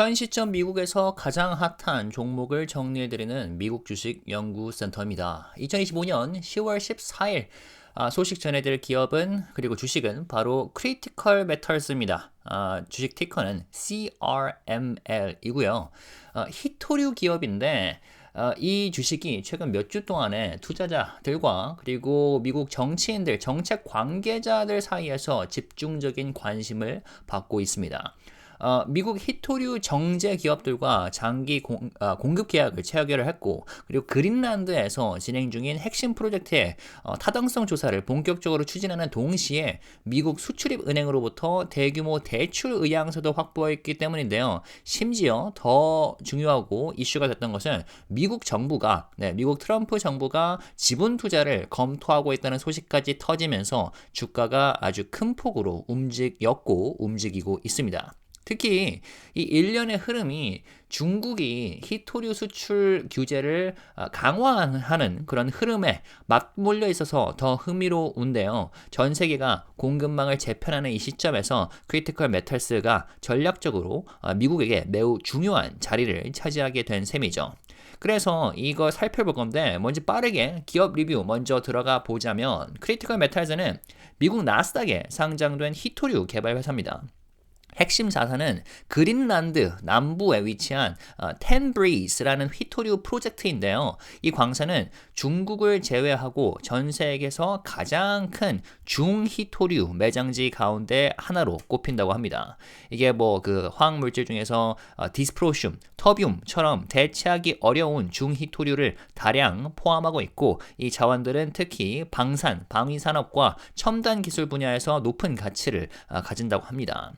현 시점 미국에서 가장 핫한 종목을 정리해드리는 미국 주식 연구센터입니다. 2025년 10월 14일 소식 전해드릴 기업은 그리고 주식은 바로 크리티컬 메탈스입니다. 아, 주식 티커는 CRML이고요. 아, 히토류 기업인데 어, 이 주식이 최근 몇 주 동안에 투자자들과 그리고 미국 정치인들, 정책 관계자들 사이에서 집중적인 관심을 받고 있습니다. 어, 미국 히토류 정제 기업들과 장기 공, 어, 공급 계약을 체결을 했고 그리고 그린란드에서 진행 중인 핵심 프로젝트의 어, 타당성 조사를 본격적으로 추진하는 동시에 미국 수출입 은행으로부터 대규모 대출 의향서도 확보했기 때문인데요. 심지어 더 중요하고 이슈가 됐던 것은 미국 정부가 네, 미국 트럼프 정부가 지분 투자를 검토하고 있다는 소식까지 터지면서 주가가 아주 큰 폭으로 움직였고 움직이고 있습니다. 특히 이 일련의 흐름이 중국이 히토류 수출 규제를 아, 강화하는 그런 흐름에 맞물려 있어서 더 흥미로운데요. 전 세계가 공급망을 재편하는 이 시점에서 크리티컬 메탈스가 전략적으로 아, 미국에게 매우 중요한 자리를 차지하게 된 셈이죠. 그래서 이거 살펴볼 건데 먼저 빠르게 기업 리뷰 먼저 들어가 보자면 크리티컬 메탈즈는 미국 나스닥에 상장된 히토류 개발 회사입니다. 핵심 자산은 그린란드 남부에 위치한 어, 텐브리스라는 휘토류 프로젝트인데요. 이 광산은 중국을 제외하고 전 세계에서 가장 큰 중히토류 매장지 가운데 하나로 꼽힌다고 합니다. 이게 뭐 그 화학 물질 중에서 어, 디스프로슘, 터뷴처럼 대체하기 어려운 중히토류를 다량 포함하고 있고 이 자원들은 특히 방산, 방위 산업과 첨단 기술 분야에서 높은 가치를 어, 가진다고 합니다.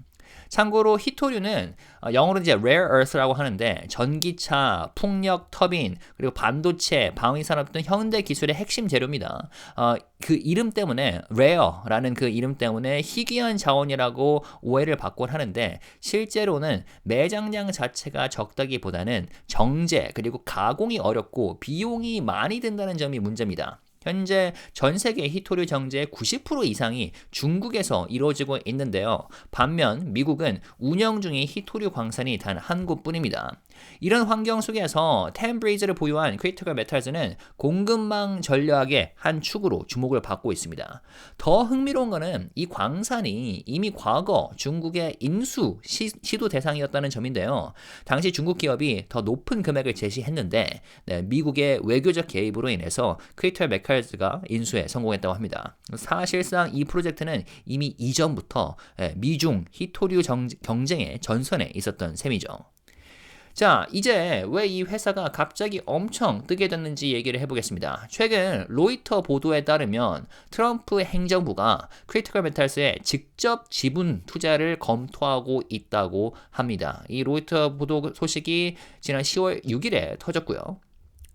참고로 히토류는 어, 영어로 이제 rare earth라고 하는데 전기차, 풍력 터빈, 그리고 반도체, 방위 산업 등 현대 기술의 핵심 재료입니다. 어, 그 이름 때문에 rare라는 그 이름 때문에 희귀한 자원이라고 오해를 받곤 하는데 실제로는 매장량 자체가 적다기보다는 정제 그리고 가공이 어렵고 비용이 많이 든다는 점이 문제입니다. 현재 전 세계 히토류 정제의 90% 이상이 중국에서 이루어지고 있는데요. 반면 미국은 운영 중인 히토류 광산이 단 한 곳뿐입니다. 이런 환경 속에서 템브레이즈를 보유한 크리티컬 메탈즈는 공급망 전략의 한 축으로 주목을 받고 있습니다. 더 흥미로운 것은 이 광산이 이미 과거 중국의 인수 시, 도 대상이었다는 점인데요. 당시 중국 기업이 더 높은 금액을 제시했는데 네, 미국의 외교적 개입으로 인해서 크리티컬 메탈즈가 인수에 성공했다고 합니다. 사실상 이 프로젝트는 이미 이전부터 예, 미중 히토류 경쟁의 전선에 있었던 셈이죠. 자, 이제 왜 이 회사가 갑자기 엄청 뜨게 됐는지 얘기를 해보겠습니다. 최근 로이터 보도에 따르면 트럼프 행정부가 크리티컬 메탈스에 직접 지분 투자를 검토하고 있다고 합니다. 이 로이터 보도 소식이 지난 10월 6일에 터졌고요.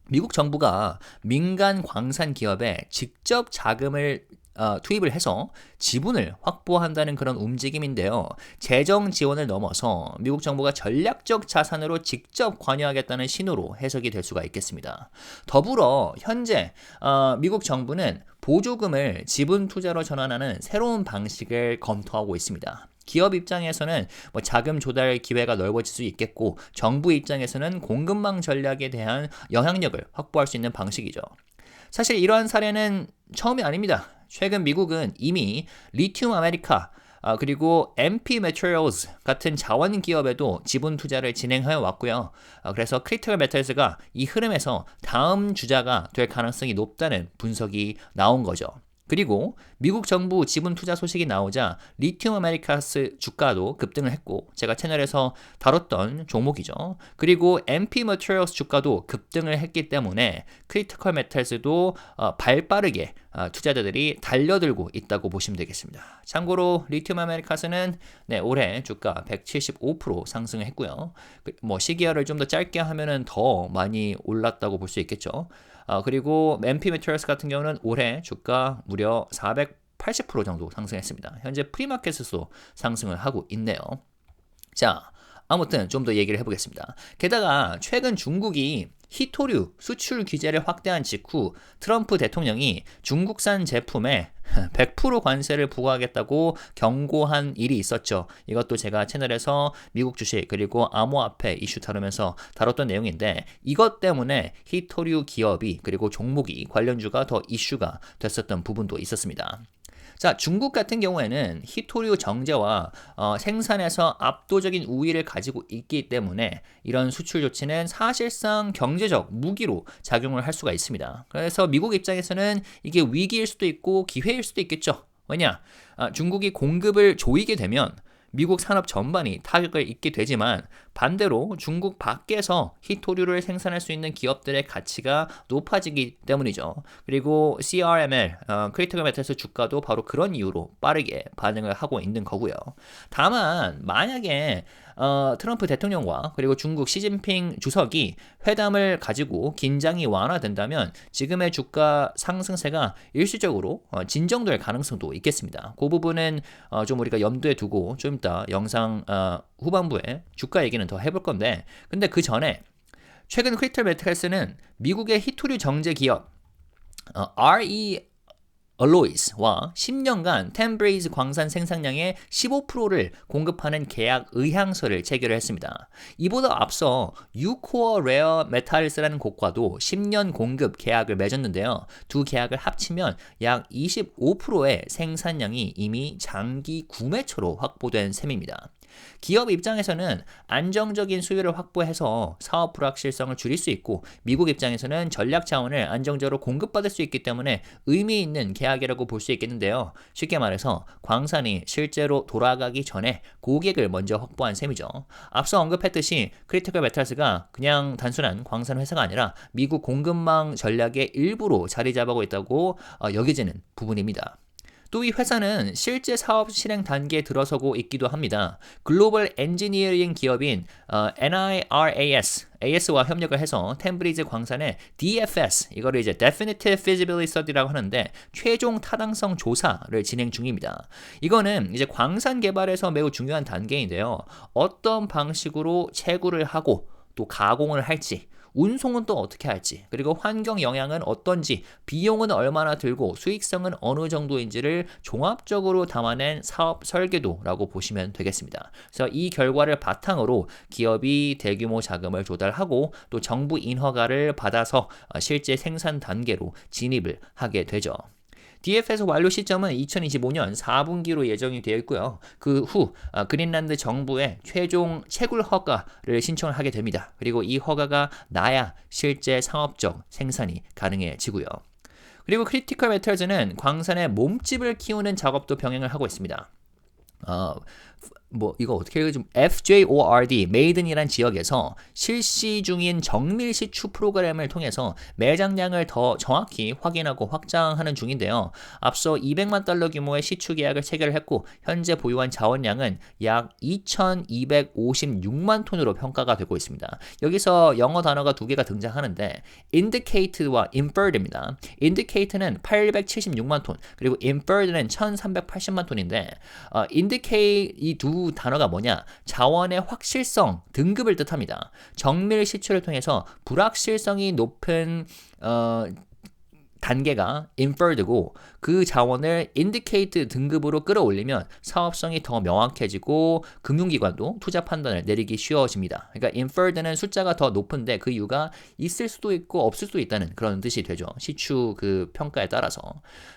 미국 정부가 민간 광산 기업에 직접 자금을 어, 투입을 해서 지분을 확보한다는 그런 움직임인데요. 재정 지원을 넘어서 미국 정부가 전략적 자산으로 직접 관여하겠다는 신호로 해석이 될 수가 있겠습니다. 더불어 현재 어, 미국 정부는 보조금을 지분 투자로 전환하는 새로운 방식을 검토하고 있습니다. 기업 입장에서는 뭐 자금 조달 기회가 넓어질 수 있겠고 정부 입장에서는 공급망 전략에 대한 영향력을 확보할 수 있는 방식이죠. 사실 이러한 사례는 처음이 아닙니다. 최근 미국은 이미 리튬 아메리카 아, 그리고 MP Materials 같은 자원 기업에도 지분 투자를 진행해 왔고요. 아, 그래서 크리티컬 메탈스가 이 흐름에서 다음 주자가 될 가능성이 높다는 분석이 나온 거죠. 그리고 미국 정부 지분 투자 소식이 나오자 리튬 아메리카스 주가도 급등을 했고 제가 채널에서 다뤘던 종목이죠. 그리고 MP Materials 주가도 급등을 했기 때문에 크리티컬 메탈스도 어, 발빠르게 어, 투자자들이 달려들고 있다고 보시면 되겠습니다. 참고로 리튬 아메리카스는 네, 올해 주가 175% 상승을 했고요. 그, 뭐 시기화를 좀더 짧게 하면은 더 많이 올랐다고 볼 수 있겠죠. 어, 그리고 MP 메테리얼스 같은 경우는 올해 주가 무려 480% 정도 상승했습니다. 현재 프리마켓에서도 상승을 하고 있네요. 자, 아무튼 좀 더 얘기를 해보겠습니다. 게다가 최근 중국이 히토류 수출 규제를 확대한 직후 트럼프 대통령이 중국산 제품에 100% 관세를 부과하겠다고 경고한 일이 있었죠. 이것도 제가 채널에서 미국 주식 그리고 암호화폐 이슈 다루면서 다뤘던 내용인데 이것 때문에 히토류 기업이 그리고 종목이 관련주가 더 이슈가 됐었던 부분도 있었습니다. 자, 중국 같은 경우에는 히토류 정제와 어, 생산에서 압도적인 우위를 가지고 있기 때문에 이런 수출 조치는 사실상 경제적 무기로 작용을 할 수가 있습니다. 그래서 미국 입장에서는 이게 위기일 수도 있고 기회일 수도 있겠죠. 왜냐? 아, 중국이 공급을 조이게 되면 미국 산업 전반이 타격을 입게 되지만 반대로 중국 밖에서 히토류를 생산할 수 있는 기업들의 가치가 높아지기 때문이죠. 그리고 CRML, 어, 크리티컬 메탈스 주가도 바로 그런 이유로 빠르게 반응을 하고 있는 거고요. 다만 만약에 어, 트럼프 대통령과 그리고 중국 시진핑 주석이 회담을 가지고 긴장이 완화된다면 지금의 주가 상승세가 일시적으로 어, 진정될 가능성도 있겠습니다. 그 부분은 어, 좀 우리가 염두에 두고 좀 이따 영상 어, 후반부에 주가 얘기는 더 해볼 건데 근데 그 전에 최근 크리털 메탈스는 미국의 히토류 정제 기업 어, RE 얼로이스와 10년간 템브레이즈 광산 생산량의 15%를 공급하는 계약 의향서를 체결을 했습니다. 이보다 앞서 유코어 레어 메탈스라는 곳과도 10년 공급 계약을 맺었는데요. 두 계약을 합치면 약 25%의 생산량이 이미 장기 구매처로 확보된 셈입니다. 기업 입장에서는 안정적인 수요를 확보해서 사업 불확실성을 줄일 수 있고 미국 입장에서는 전략 자원을 안정적으로 공급받을 수 있기 때문에 의미 있는 계약이라고 볼 수 있겠는데요. 쉽게 말해서 광산이 실제로 돌아가기 전에 고객을 먼저 확보한 셈이죠. 앞서 언급했듯이 크리티컬 메탈스가 그냥 단순한 광산 회사가 아니라 미국 공급망 전략의 일부로 자리 잡고 있다고 어, 여겨지는 부분입니다. 또 이 회사는 실제 사업 실행 단계에 들어서고 있기도 합니다. 글로벌 엔지니어링 기업인 어, NIRAS AS와 협력을 해서 템브리즈 광산의 DFS 이거를 이제 Definitive Feasibility Study라고 하는데 최종 타당성 조사를 진행 중입니다. 이거는 이제 광산 개발에서 매우 중요한 단계인데요. 어떤 방식으로 채굴을 하고 또 가공을 할지 운송은 또 어떻게 할지, 그리고 환경 영향은 어떤지, 비용은 얼마나 들고 수익성은 어느 정도인지를 종합적으로 담아낸 사업 설계도라고 보시면 되겠습니다. 그래서 이 결과를 바탕으로 기업이 대규모 자금을 조달하고 또 정부 인허가를 받아서 실제 생산 단계로 진입을 하게 되죠. DFS 완료 시점은 2025년 4분기로 예정이 되어 있고요. 그후 아, 그린란드 정부에 최종 채굴 허가를 신청을 하게 됩니다. 그리고 이 허가가 나야 실제 상업적 생산이 가능해지고요. 그리고 크리티컬 메탈즈는 광산의 몸집을 키우는 작업도 병행을 하고 있습니다. 어, 뭐 이거 어떻게 읽지 FJORD 메이든이란 지역에서 실시 중인 정밀 시추 프로그램을 통해서 매장량을 더 정확히 확인하고 확장하는 중인데요. 앞서 200만 달러 규모의 시추 계약을 체결했고 현재 보유한 자원량은 약 2,256만 톤으로 평가가 되고 있습니다. 여기서 영어 단어가 두 개가 등장하는데 indicate와 inferred입니다. indicate는 876만 톤 그리고 inferred는 1,380만 톤인데 어, indicate 이두 단어가 뭐냐? 자원의 확실성, 등급을 뜻합니다. 정밀 시추를 통해서 불확실성이 높은 어, 단계가 inferred고 그 자원을 indicate 등급으로 끌어올리면 사업성이 더 명확해지고 금융기관도 투자 판단을 내리기 쉬워집니다. 그러니까 inferred는 숫자가 더 높은데 그 이유가 있을 수도 있고 없을 수도 있다는 그런 뜻이 되죠. 시추 그 평가에 따라서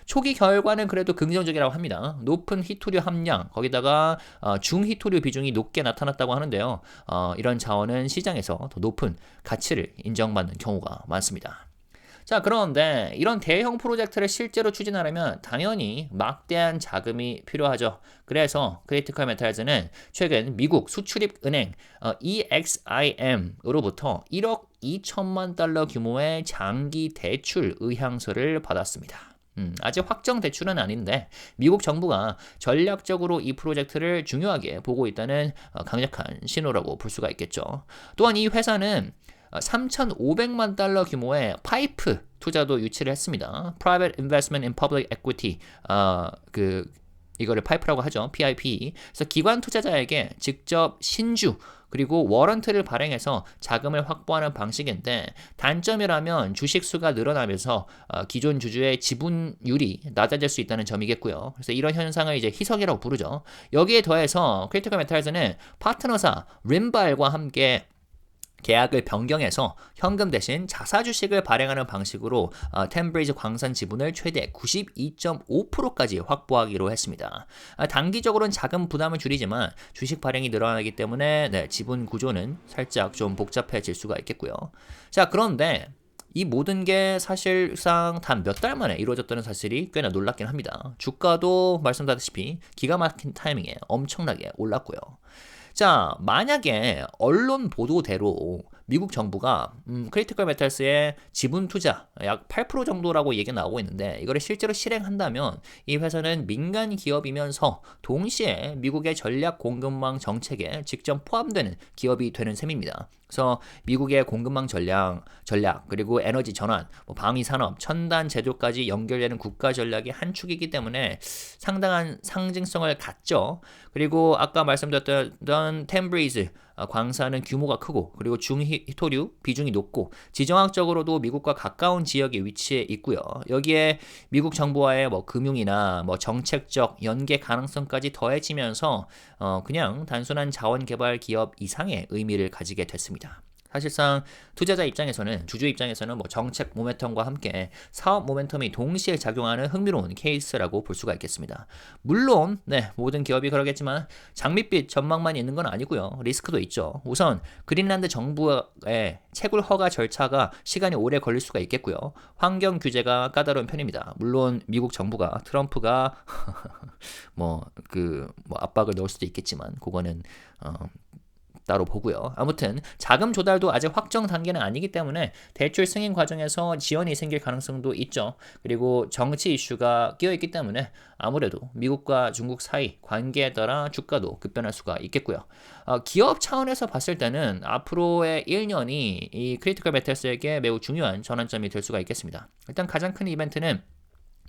초기 결과는 그래도 긍정적이라고 합니다. 높은 히토류 함량 거기다가 어, 중히토류 비중이 높게 나타났다고 하는데요. 어, 이런 자원은 시장에서 더 높은 가치를 인정받는 경우가 많습니다. 자, 그런데 이런 대형 프로젝트를 실제로 추진하려면 당연히 막대한 자금이 필요하죠. 그래서 크리티컬 메탈즈는 최근 미국 수출입 은행 어, EXIM으로부터 1억 2천만 달러 규모의 장기 대출 의향서를 받았습니다. 음, 아직 확정 대출은 아닌데 미국 정부가 전략적으로 이 프로젝트를 중요하게 보고 있다는 어, 강력한 신호라고 볼 수가 있겠죠. 또한 이 회사는 3,500만 달러 규모의 파이프 투자도 유치를 했습니다. Private Investment in Public Equity 어, 그 이거를 파이프라고 하죠. PIP. 그래서 기관 투자자에게 직접 신주 그리고 워런트를 발행해서 자금을 확보하는 방식인데 단점이라면 주식 수가 늘어나면서 어, 기존 주주의 지분율이 낮아질 수 있다는 점이겠고요. 그래서 이런 현상을 이제 희석이라고 부르죠. 여기에 더해서 크리티컬 메탈즈는 파트너사 림발과 함께 계약을 변경해서 현금 대신 자사 주식을 발행하는 방식으로 어, 템브리즈 광산 지분을 최대 92.5%까지 확보하기로 했습니다. 아, 단기적으로는 자금 부담을 줄이지만 주식 발행이 늘어나기 때문에 네, 지분 구조는 살짝 좀 복잡해질 수가 있겠고요. 자, 그런데 이 모든 게 사실상 단 몇 달 만에 이루어졌다는 사실이 꽤나 놀랍긴 합니다. 주가도 말씀드렸다시피 기가 막힌 타이밍에 엄청나게 올랐고요. 자, 만약에 언론 보도대로 미국 정부가 음, 크리티컬 메탈스의 지분 투자 약 8% 정도라고 얘기 나오고 있는데 이거를 실제로 실행한다면 이 회사는 민간 기업이면서 동시에 미국의 전략 공급망 정책에 직접 포함되는 기업이 되는 셈입니다. 그래서 미국의 공급망 전략, 전략 그리고 에너지 전환, 뭐 방위 산업, 첨단 제조까지 연결되는 국가 전략의 한 축이기 때문에 상당한 상징성을 갖죠. 그리고 아까 말씀드렸던 템브리즈 어, 광산은 규모가 크고 그리고 중히토류 비중이 높고 지정학적으로도 미국과 가까운 지역에 위치해 있고요. 여기에 미국 정부와의 뭐 금융이나 뭐 정책적 연계 가능성까지 더해지면서 어 그냥 단순한 자원 개발 기업 이상의 의미를 가지게 됐습니다. 사실상 투자자 입장에서는 주주 입장에서는 뭐 정책 모멘텀과 함께 사업 모멘텀이 동시에 작용하는 흥미로운 케이스라고 볼 수가 있겠습니다. 물론 네 모든 기업이 그러겠지만 장밋빛 전망만 있는 건 아니고요 리스크도 있죠. 우선 그린란드 정부의 채굴 허가 절차가 시간이 오래 걸릴 수가 있겠고요. 환경 규제가 까다로운 편입니다. 물론 미국 정부가 트럼프가 뭐 그뭐 그, 뭐 압박을 넣을 수도 있겠지만 그거는 어, 따로 보고요. 아무튼 자금 조달도 아직 확정 단계는 아니기 때문에 대출 승인 과정에서 지연이 생길 가능성도 있죠. 그리고 정치 이슈가 끼어 있기 때문에 아무래도 미국과 중국 사이 관계에 따라 주가도 급변할 수가 있겠고요. 어, 기업 차원에서 봤을 때는 앞으로의 1년이 이 크리티컬 메탈스에게 매우 중요한 전환점이 될 수가 있겠습니다. 일단 가장 큰 이벤트는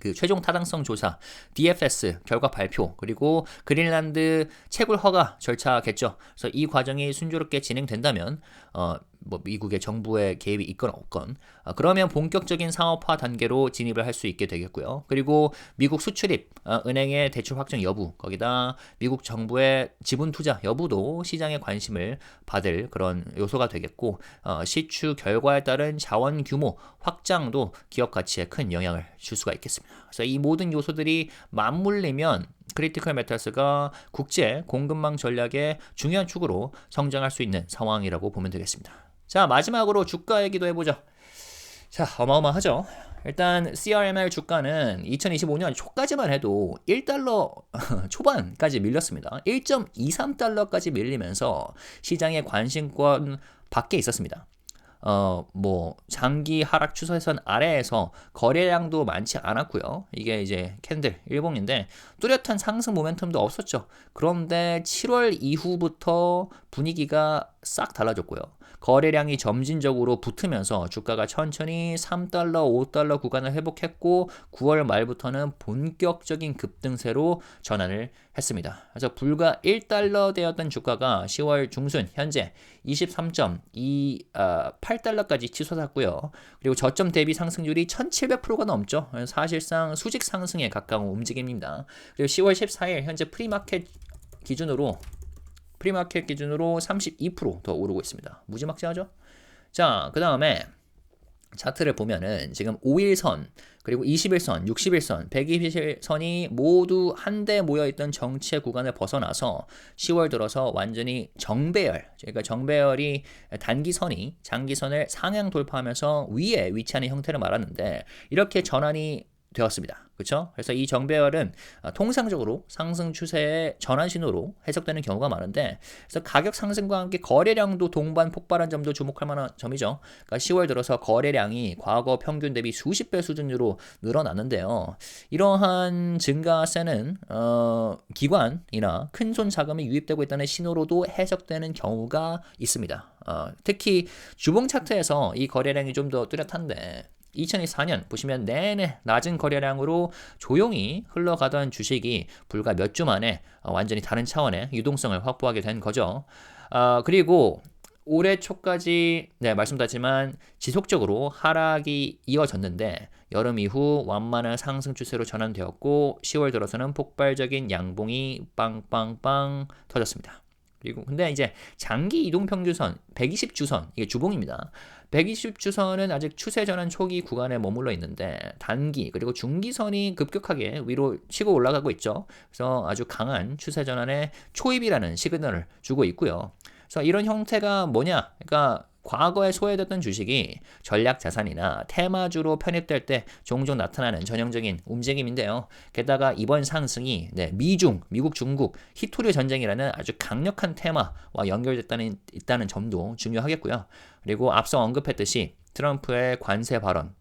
그 최종 타당성 조사, DFS 결과 발표, 그리고 그린란드 채굴 허가 절차겠죠. 그래서 이 과정이 순조롭게 진행된다면 어, 뭐 미국의 정부의 개입이 있건 없건 어, 그러면 본격적인 상업화 단계로 진입을 할 수 있게 되겠고요. 그리고 미국 수출입, 어, 은행의 대출 확정 여부, 거기다 미국 정부의 지분 투자 여부도 시장의 관심을 받을 그런 요소가 되겠고 어, 시추 결과에 따른 자원 규모 확장도 기업 가치에 큰 영향을 줄 수가 있겠습니다. 그래서 이 모든 요소들이 맞물리면 크리티컬 메탈스가 국제 공급망 전략의 중요한 축으로 성장할 수 있는 상황이라고 보면 되겠습니다. 자, 마지막으로 주가 얘기도 해보죠. 자, 어마어마하죠. 일단 CRML 주가는 2025년 초까지만 해도 1달러 초반까지 밀렸습니다. 1.23달러까지 밀리면서 시장의 관심권 밖에 있었습니다. 어, 뭐, 장기 하락 추세선 아래에서 거래량도 많지 않았고요. 이게 이제 캔들, 일봉인데, 뚜렷한 상승 모멘텀도 없었죠. 그런데 7월 이후부터 분위기가 싹 달라졌고요. 거래량이 점진적으로 붙으면서 주가가 천천히 3달러, 5달러 구간을 회복했고 9월 말부터는 본격적인 급등세로 전환을 했습니다. 그래서 불과 1달러 되었던 주가가 10월 중순 현재 23.28달러까지 어, 치솟았고요. 그리고 저점 대비 상승률이 1700%가 넘죠. 사실상 수직 상승에 가까운 움직임입니다. 그리고 10월 14일 현재 프리마켓 기준으로 프리마켓 기준으로 32%더 오르고 있습니다. 무지막지하죠? 자, 그 다음에 차트를 보면은 지금 5일선, 그리고 21선, 61선, 120일선이 모두 한데 모여있던 정체 구간을 벗어나서 10월 들어서 완전히 정배열, 그러니까 정배열이 단기선이 장기선을 상향 돌파하면서 위에 위치하는 형태를 말하는데 이렇게 전환이 되었습니다. 그렇죠? 그래서 이 정배열은 어, 통상적으로 상승 추세의 전환 신호로 해석되는 경우가 많은데 그래서 가격 상승과 함께 거래량도 동반 폭발한 점도 주목할 만한 점이죠. 그러니까 10월 들어서 거래량이 과거 평균 대비 수십 배 수준으로 늘어났는데요. 이러한 증가세는 어, 기관이나 큰 손 자금이 유입되고 있다는 신호로도 해석되는 경우가 있습니다. 어, 특히 주봉 차트에서 이 거래량이 좀 더 뚜렷한데 2024년 보시면 내내 낮은 거래량으로 조용히 흘러가던 주식이 불과 몇 주 만에 어, 완전히 다른 차원의 유동성을 확보하게 된 거죠. 어, 그리고 올해 초까지 네, 말씀드렸지만 지속적으로 하락이 이어졌는데 여름 이후 완만한 상승 추세로 전환되었고 10월 들어서는 폭발적인 양봉이 빵빵빵 터졌습니다. 그리고 근데 이제 장기 이동 평균선 120주선 이게 주봉입니다. 120 주선은 아직 추세 전환 초기 구간에 머물러 있는데 단기 그리고 중기선이 급격하게 위로 치고 올라가고 있죠. 그래서 아주 강한 추세 전환의 초입이라는 시그널을 주고 있고요. 그래서 이런 형태가 뭐냐? 그러니까 과거에 소외됐던 주식이 전략 자산이나 테마주로 편입될 때 종종 나타나는 전형적인 움직임인데요. 게다가 이번 상승이 네, 미중, 미국, 중국 히토리 전쟁이라는 아주 강력한 테마와 연결됐다는 있다는 점도 중요하겠고요. 그리고 앞서 언급했듯이 트럼프의 관세 발언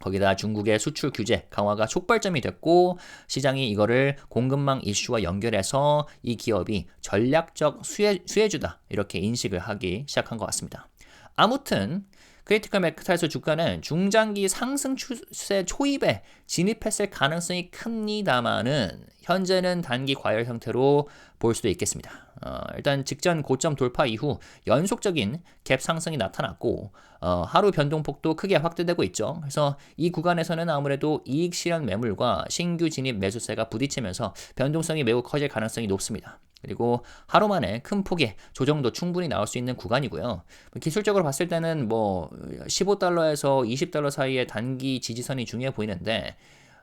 거기다 중국의 수출 규제 강화가 촉발점이 됐고 시장이 이거를 공급망 이슈와 연결해서 이 기업이 전략적 수혜, 수혜주다 이렇게 인식을 하기 시작한 것 같습니다. 아무튼 크리티컬 맥타에서 주가는 중장기 상승 추세 초입에 진입했을 가능성이 큽니다만은 현재는 단기 과열 형태로 볼 수도 있겠습니다. 어, 일단 직전 고점 돌파 이후 연속적인 갭 상승이 나타났고 어, 하루 변동폭도 크게 확대되고 있죠. 그래서 이 구간에서는 아무래도 이익 실현 매물과 신규 진입 매수세가 부딪히면서 변동성이 매우 커질 가능성이 높습니다. 그리고 하루 만에 큰 폭의 조정도 충분히 나올 수 있는 구간이고요. 기술적으로 봤을 때는 뭐 15달러에서 20달러 사이의 단기 지지선이 중요해 보이는데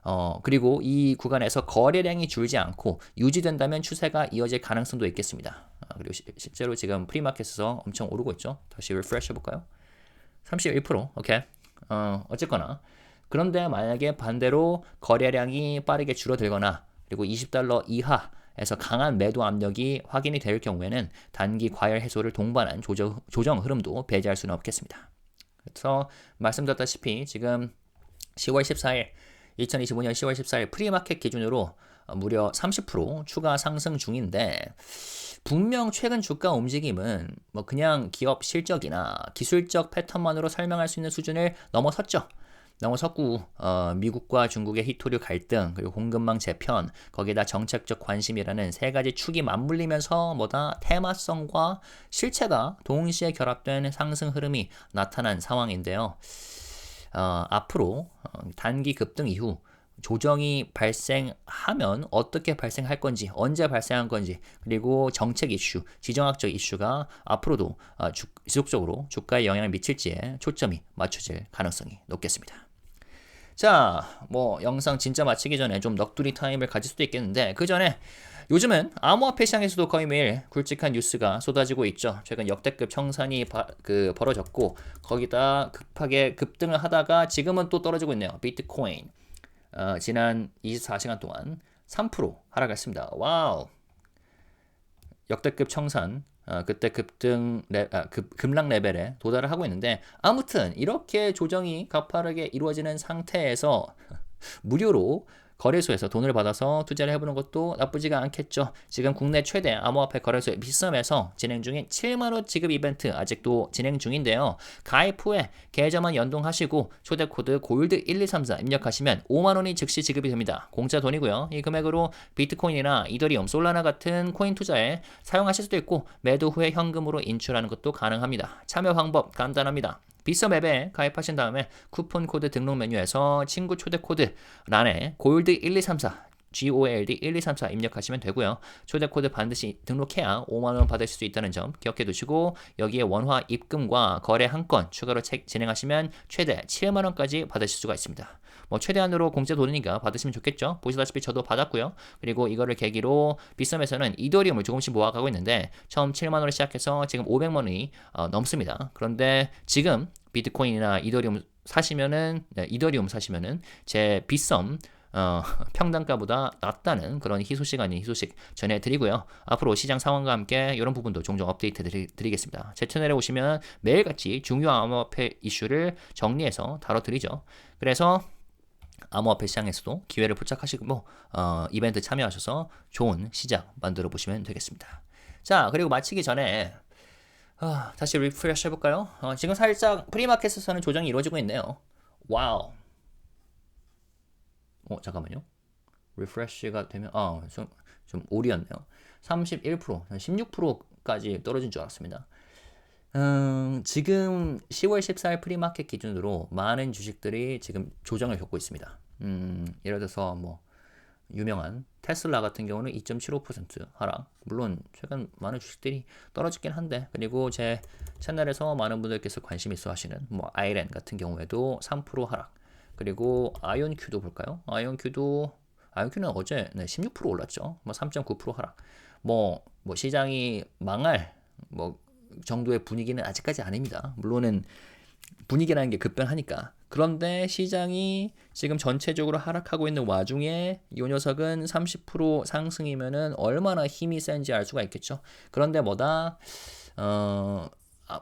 어, 그리고 이 구간에서 거래량이 줄지 않고 유지된다면 추세가 이어질 가능성도 있겠습니다. 아, 그리고 시, 실제로 지금 프리마켓에서 엄청 오르고 있죠. 다시 리프레시 해볼까요? 31% 오케이. 어, 어쨌거나 그런데 만약에 반대로 거래량이 빠르게 줄어들거나 그리고 20달러 이하 에서 강한 매도 압력이 확인이 될 경우에는 단기 과열 해소를 동반한 조정, 조정 흐름도 배제할 수는 없겠습니다. 그래서 말씀드렸다시피 지금 10월 14일 2025년 10월 14일 프리마켓 기준으로 무려 30% 추가 상승 중인데 분명 최근 주가 움직임은 뭐 그냥 기업 실적이나 기술적 패턴만으로 설명할 수 있는 수준을 넘어섰죠. 넘어섰고 어, 미국과 중국의 히토류 갈등 그리고 공급망 재편 거기에다 정책적 관심이라는 세 가지 축이 맞물리면서 뭐다 테마성과 실체가 동시에 결합된 상승 흐름이 나타난 상황인데요. 어, 앞으로 어, 단기 급등 이후 조정이 발생하면 어떻게 발생할 건지, 언제 발생한 건지, 그리고 정책 이슈, 지정학적 이슈가 앞으로도 어, 주, 지속적으로 주가에 영향을 미칠지에 초점이 맞춰질 가능성이 높겠습니다. 자, 뭐 영상 진짜 마치기 전에 좀 넋두리 타임을 가질 수도 있겠는데 그 전에 요즘은 암호화폐 시장에서도 거의 매일 굵직한 뉴스가 쏟아지고 있죠. 최근 역대급 청산이 바, 그 벌어졌고 거기다 급하게 급등을 하다가 지금은 또 떨어지고 있네요. 비트코인 어, 지난 24시간 동안 3% 하락했습니다. 와우. 역대급 청산 어, 그때 급등 레, 아, 급, 급락 레벨에 도달을 하고 있는데 아무튼 이렇게 조정이 가파르게 이루어지는 상태에서 무료로 거래소에서 돈을 받아서 투자를 해보는 것도 나쁘지가 않겠죠. 지금 국내 최대 암호화폐 거래소의 비썸에서 진행 중인 7만원 지급 이벤트 아직도 진행 중인데요. 가입 후에 계좌만 연동하시고 초대코드 골드1234 입력하시면 5만원이 즉시 지급이 됩니다. 공짜 돈이고요. 이 금액으로 비트코인이나 이더리움, 솔라나 같은 코인 투자에 사용하실 수도 있고 매도 후에 현금으로 인출하는 것도 가능합니다. 참여 방법 간단합니다. 비썸 앱에 가입하신 다음에 쿠폰 코드 등록 메뉴에서 친구 초대 코드 란에 골드 1234 GOLD 1234 입력하시면 되고요. 초대 코드 반드시 등록해야 5만 원 받으실 수 있다는 점 기억해 두시고 여기에 원화 입금과 거래 한 건 추가로 진행하시면 최대 7만 원까지 받으실 수가 있습니다. 뭐 최대한으로 공짜 돈이니까 받으시면 좋겠죠. 보시다시피 저도 받았고요. 그리고 이거를 계기로 비썸에서는 이더리움을 조금씩 모아가고 있는데 처음 7만 원을 시작해서 지금 500만 원이 어, 넘습니다. 그런데 지금 비트코인이나 이더리움 사시면은 네, 이더리움 사시면은 제 비썸 어, 평단가보다 낮다는 그런 희소식 아닌 희소식 전해드리고요. 앞으로 시장 상황과 함께 이런 부분도 종종 업데이트 드리, 겠습니다제 채널에 오시면 매일같이 중요한 암호화폐 이슈를 정리해서 다뤄드리죠. 그래서 암호화폐 시장에서도 기회를 포착하시고 뭐, 어, 이벤트 참여하셔서 좋은 시작 만들어 보시면 되겠습니다. 자 그리고 마치기 전에 어, 다시 리프레시 해볼까요? 어, 지금 살짝 프리마켓에서는 조정이 이루어지고 있네요. 와우. 어, 잠깐만요. 리프레시가 되면 아, 좀, 좀 오리였네요. 31%, 16%까지 떨어진 줄 알았습니다. 음, 지금 10월 14일 프리마켓 기준으로 많은 주식들이 지금 조정을 겪고 있습니다. 음, 예를 들어서 뭐 유명한 테슬라 같은 경우는 2.75% 하락. 물론 최근 많은 주식들이 떨어지긴 한데 그리고 제 채널에서 많은 분들께서 관심 있어 하시는 뭐 아이렌 같은 경우에도 3% 하락. 그리고 아이온큐도 볼까요? 아이온큐도 아이온큐는 어제 네, 16% 올랐죠. 뭐 3.9% 하락. 뭐, 뭐 시장이 망할 뭐 정도의 분위기는 아직까지 아닙니다. 물론은 분위기라는 게 급변하니까. 그런데 시장이 지금 전체적으로 하락하고 있는 와중에 이 녀석은 30% 상승이면은 얼마나 힘이 센지 알 수가 있겠죠. 그런데 뭐다 어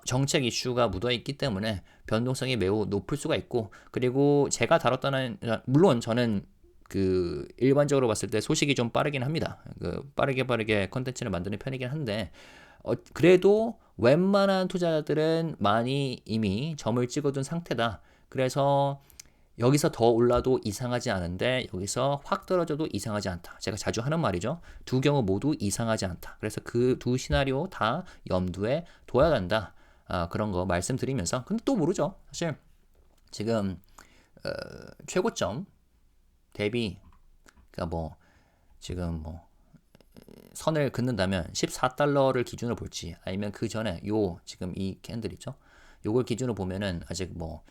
정책 이슈가 묻어 있기 때문에 변동성이 매우 높을 수가 있고 그리고 제가 다뤘다는 물론 저는 그 일반적으로 봤을 때 소식이 좀 빠르긴 합니다. 그 빠르게 빠르게 컨텐츠를 만드는 편이긴 한데 어, 그래도 웬만한 투자자들은 많이 이미 점을 찍어둔 상태다. 그래서 여기서 더 올라도 이상하지 않은데 여기서 확 떨어져도 이상하지 않다. 제가 자주 하는 말이죠. 두 경우 모두 이상하지 않다. 그래서 그 두 시나리오 다 염두에 둬야 된다. 아, 그런 거 말씀드리면서 근데 또 모르죠. 사실 지금 어, 최고점 대비 그러니까 뭐 지금 뭐 선을 긋는다면 14달러를 기준으로 볼지 아니면 그 전에 요 지금 이 캔들 있죠? 요걸 기준으로 보면은 아직 뭐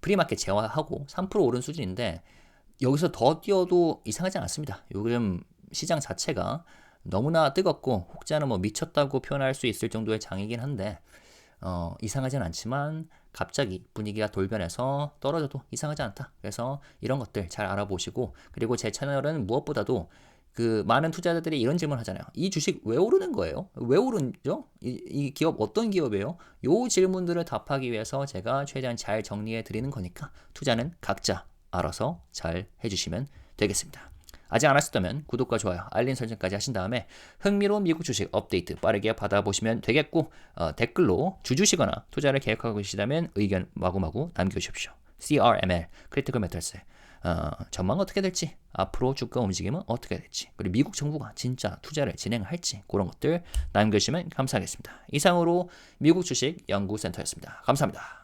프리마켓 제화하고 3% 오른 수준인데 여기서 더 뛰어도 이상하지 않습니다. 요즘 시장 자체가 너무나 뜨겁고 혹자는 뭐 미쳤다고 표현할 수 있을 정도의 장이긴 한데 어, 이상하진 않지만 갑자기 분위기가 돌변해서 떨어져도 이상하지 않다. 그래서 이런 것들 잘 알아보시고 그리고 제 채널은 무엇보다도 그 많은 투자자들이 이런 질문 하잖아요. 이 주식 왜 오르는 거예요? 왜 오르죠? 이, 이 기업 어떤 기업이에요? 요 질문들을 답하기 위해서 제가 최대한 잘 정리해 드리는 거니까 투자는 각자 알아서 잘 해주시면 되겠습니다. 아직 안 하셨다면 구독과 좋아요, 알림 설정까지 하신 다음에 흥미로운 미국 주식 업데이트 빠르게 받아보시면 되겠고 어, 댓글로 주주시거나 투자를 계획하고 계시다면 의견 마구마구 남겨주십시오. CRML, 크리티컬 메탈스 어, 전망 어떻게 될지, 앞으로 주가 움직임은 어떻게 될지, 그리고 미국 정부가 진짜 투자를 진행할지 그런 것들 남겨주시면 감사하겠습니다. 이상으로 미국 주식 연구센터였습니다. 감사합니다.